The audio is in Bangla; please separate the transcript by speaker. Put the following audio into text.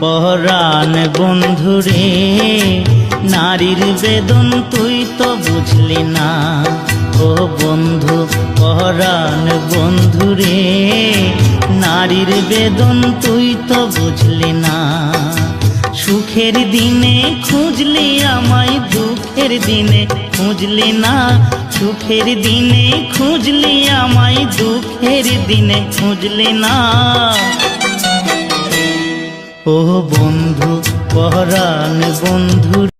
Speaker 1: পরাণ বন্ধুরে, নারীর বেদন তুই তো বুঝলি না। ও বন্ধু, পরাণ বন্ধুরে, নারীর বেদন তুই তো বুঝলি না। সুখের দিনে খুঁজলি আমায়, দুঃখের দিনে খুঁজলি না। সুখের দিনে খুঁজলি আমায়, দুঃখের দিনে খুঁজলি না। ও বন্ধু পরাণ বন্ধু